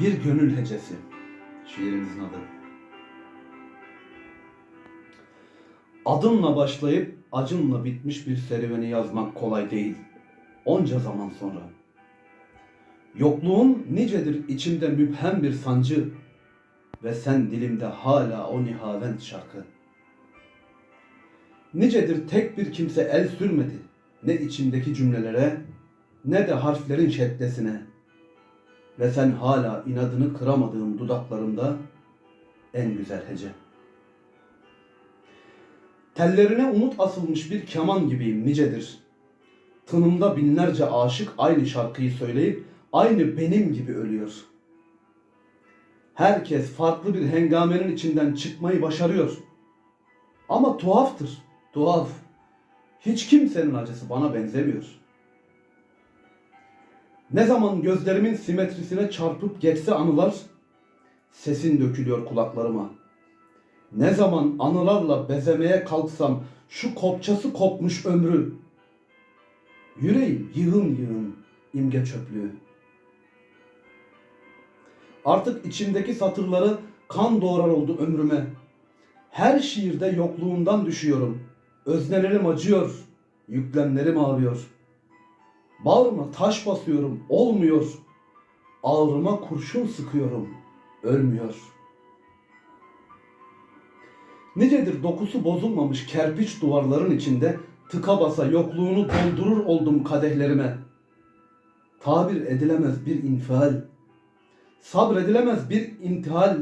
Bir gönül hecesi. Şiirimizin adı. Adımla başlayıp acınla bitmiş bir serüveni yazmak kolay değil. Onca zaman sonra. Yokluğun nicedir içimde müphem bir sancı ve sen dilimde hala o nihavent şarkı. Nicedir tek bir kimse el sürmedi ne içimdeki cümlelere ne de harflerin şeddesine. Ve sen hala inadını kıramadığım dudaklarımda en güzel hece. Tellerine umut asılmış bir keman gibiyim nicedir. Tınımda binlerce aşık aynı şarkıyı söyleyip aynı benim gibi ölüyor. Herkes farklı bir hengamenin içinden çıkmayı başarıyor. Ama tuhaftır, tuhaf. Hiç kimsenin acısı bana benzemiyor. Ne zaman gözlerimin simetrisine çarpıp geçse anılar, sesin dökülüyor kulaklarıma. Ne zaman anılarla bezemeye kalksam şu kopçası kopmuş ömrü. Yüreğim yığın yığın imge çöplüğü. Artık içimdeki satırları kan doğrar oldu ömrüme. Her şiirde yokluğundan düşüyorum. Öznelerim acıyor, yüklemlerim ağrıyor. Bağrıma taş basıyorum, olmuyor. Ağrıma kurşun sıkıyorum, ölmüyor. Nicedir dokusu bozulmamış kerpiç duvarların içinde tıka basa yokluğunu doldurur oldum kadehlerime. Tabir edilemez bir infial, sabredilemez bir intihal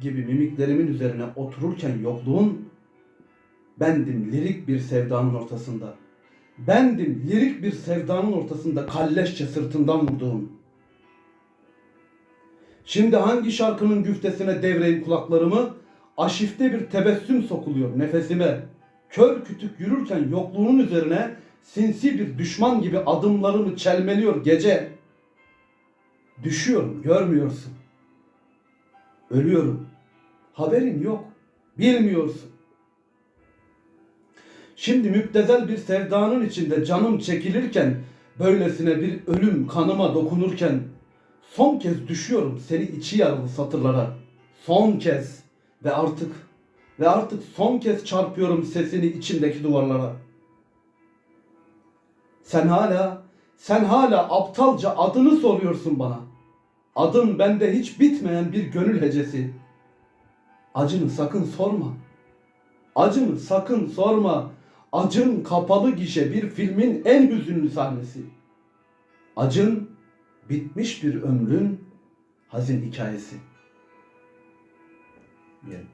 gibi mimiklerimin üzerine otururken yokluğun bendim lirik bir sevdanın ortasında. Bendim lirik bir sevdanın ortasında kalleşçe sırtından vurduğum. Şimdi hangi şarkının güftesine devreyim kulaklarımı? Aşifte bir tebessüm sokuluyor nefesime. Kör kütük yürürken yokluğunun üzerine sinsi bir düşman gibi adımlarımı çelmeliyor gece. Düşüyorum, görmüyorsun. Ölüyorum. Haberin yok. Bilmiyorsun. Şimdi müptezel bir sevdanın içinde canım çekilirken, böylesine bir ölüm kanıma dokunurken, son kez düşüyorum seni içi yaralı satırlara. Son kez ve artık ve artık son kez çarpıyorum sesini içimdeki duvarlara. Sen hala, sen hala aptalca adını soruyorsun bana. Adın bende hiç bitmeyen bir gönül hecesi. Acını sakın sorma. Acını sakın sorma. Acın kapalı gişe bir filmin en hüzünlü sahnesi. Acın bitmiş bir ömrün hazin hikayesi. Diyelim.